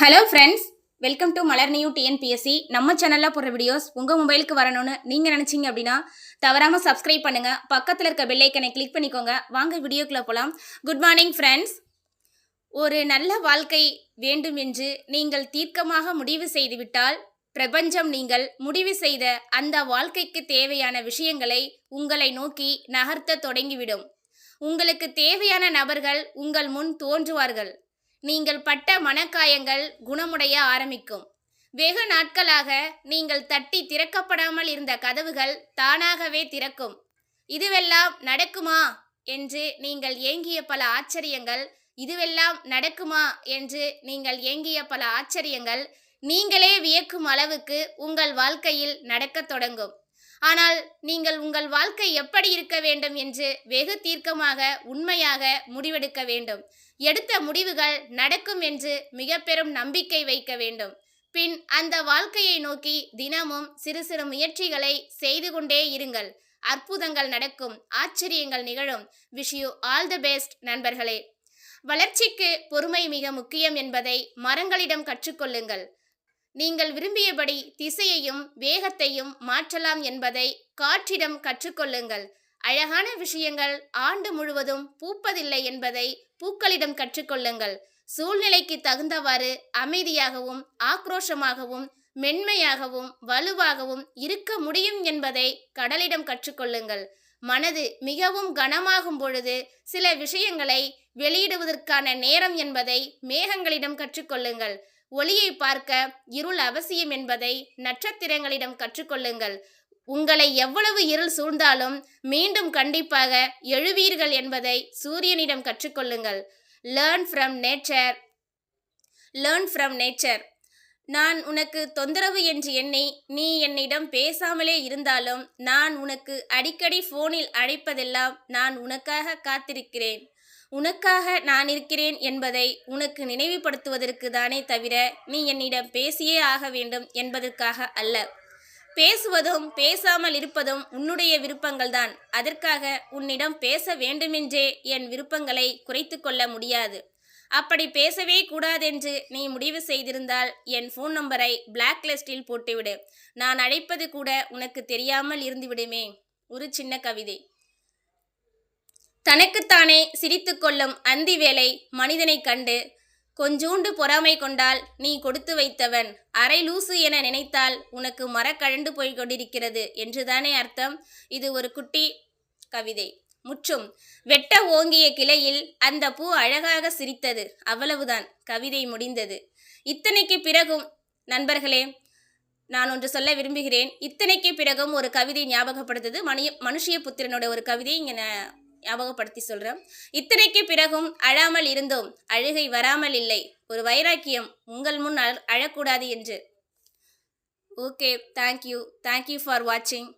Hello friends welcome to Malar new TNPSC நம்ம சேனலில் போடுற வீடியோஸ் உங்கள் மொபைலுக்கு வரணும்னு நீங்கள் நினச்சிங்க அப்படின்னா தவறாமல் சப்ஸ்கிரைப் பண்ணுங்கள் பக்கத்தில் இருக்க பெல்லைக்கனை கிளிக் பண்ணிக்கோங்க. வாங்க வீடியோக்குள்ளே போகலாம் குட் மார்னிங் ஃப்ரெண்ட்ஸ் ஒரு நல்ல வாழ்க்கை வேண்டும் என்று நீங்கள் தீர்க்கமாக முடிவு செய்துவிட்டால் பிரபஞ்சம் நீங்கள் முடிவு செய்த அந்த வாழ்க்கைக்கு தேவையான விஷயங்களை உங்களை நோக்கி நகர்த்த தொடங்கிவிடும். உங்களுக்கு தேவையான நபர்கள் உங்கள் முன் தோன்றுவார்கள். நீங்கள் பட்ட மனக்காயங்கள் குணமுடைய ஆரம்பிக்கும். வெகு நாட்களாக நீங்கள் தட்டி திறக்கப்படாமல் இருந்த கதவுகள் தானாகவே திறக்கும். இதுவெல்லாம் நடக்குமா? என்று நீங்கள் ஏங்கிய பல ஆச்சரியங்கள் இதுவெல்லாம் நடக்குமா? என்று நீங்கள் ஏங்கிய பல ஆச்சரியங்கள் நீங்களே வியக்கும் அளவுக்கு உங்கள் வாழ்க்கையில் நடக்கத் தொடங்கும். ஆனால் நீங்கள் உங்கள் வாழ்க்கை எப்படி இருக்க வேண்டும் என்று வெகு தீர்க்கமாக உண்மையாக முடிவெடுக்க வேண்டும். எடுத்த முடிவுகள் நடக்கும் என்று மிக பெரும் நம்பிக்கை வைக்க வேண்டும். பின் அந்த வாழ்க்கையை நோக்கி தினமும் சிறு சிறு முயற்சிகளை செய்து கொண்டே இருங்கள். அற்புதங்கள் நடக்கும் ஆச்சரியங்கள் நிகழும். Wish you all the best நண்பர்களே. வளர்ச்சிக்கு பொறுமை மிக முக்கியம் என்பதை மரங்களிடம் கற்றுக்கொள்ளுங்கள். நீங்கள் விரும்பியபடி திசையையும் வேகத்தையும் மாற்றலாம் என்பதை காற்றிடம் கற்றுக்கொள்ளுங்கள். அழகான விஷயங்கள் ஆண்டு முழுவதும் பூப்பதில்லை என்பதை பூக்களிடம் கற்றுக்கொள்ளுங்கள். சூழ்நிலைக்கு தகுந்தவாறு அமைதியாகவும் ஆக்ரோஷமாகவும் மென்மையாகவும் வலுவாகவும் இருக்க முடியும் என்பதை கடலிடம் கற்றுக்கொள்ளுங்கள். மனது மிகவும் கனமாகும் பொழுது சில விஷயங்களை வெளியிடுவதற்கான நேரம் என்பதை மேகங்களிடம் கற்றுக்கொள்ளுங்கள். ஒளியை பார்க்க இருள் அவசியம் என்பதை நட்சத்திரங்களிடம் கற்றுக்கொள்ளுங்கள். உங்களை எவ்வளவு இருள் சூழ்ந்தாலும் மீண்டும் கண்டிப்பாக எழுவீர்கள் என்பதை சூரியனிடம் கற்றுக்கொள்ளுங்கள். Learn from nature learn from nature நான் உனக்கு தொந்தரவு என்று எண்ணி நீ என்னிடம் பேசாமலே இருந்தாலும் நான் உனக்கு அடிக்கடி ஃபோனில் அழைப்பதெல்லாம் நான் உனக்காக காத்திருக்கிறேன். உனக்காக நான் இருக்கிறேன் என்பதை உனக்கு நினைவுபடுத்துவதற்கு தானே தவிர நீ என்னிடம் பேசியே ஆக வேண்டும் என்பதற்காக அல்ல. பேசுவதும் பேசாமல் இருப்பதும் உன்னுடைய விருப்பங்கள்தான். அதற்காக உன்னிடம் பேச வேண்டுமென்றே என் விருப்பங்களை குறைத்து கொள்ள முடியாது. அப்படி பேசவே கூடாதென்று நீ முடிவு செய்திருந்தால் என் ஃபோன் நம்பரை பிளாக் லிஸ்டில் போட்டுவிடு. நான் அழைப்பது கூட உனக்கு தெரியாமல் இருந்துவிடுமே. ஒரு சின்ன கவிதை. தனக்குத்தானே சிரித்து கொள்ளும் அந்தி வேலை மனிதனை கண்டு கொஞ்சூண்டு பொறாமை கொண்டால் நீ கொடுத்து வைத்தவன் அரை லூசு என நினைத்தால் உனக்கு மரக்கழண்டு போய் கொண்டிருக்கிறது என்றுதானே அர்த்தம்? இது ஒரு குட்டி கவிதை. முற்றும் வெட்ட ஓங்கிய கிளையில் அந்த பூ அழகாக சிரித்தது. அவ்வளவுதான் கவிதை முடிந்தது. இத்தனைக்கு பிறகும் நண்பர்களே நான் ஒன்று சொல்ல விரும்புகிறேன். இத்தனைக்கு பிறகும் ஒரு கவிதை ஞாபகப்படுத்துது. மணிய மனுஷிய புத்திரனோட ஒரு கவிதை இங்கே ஞாபகப்படுத்தி சொல்கிறேன் இத்தனைக்கு பிறகும் அழாமல் இருந்தோம். அழுகை வராமல் இல்லை. ஒரு வைராக்கியம் உங்கள் முன் அழ அழக்கூடாது என்று. ஓகே தேங்க்யூ தேங்க்யூ ஃபார் வாட்சிங்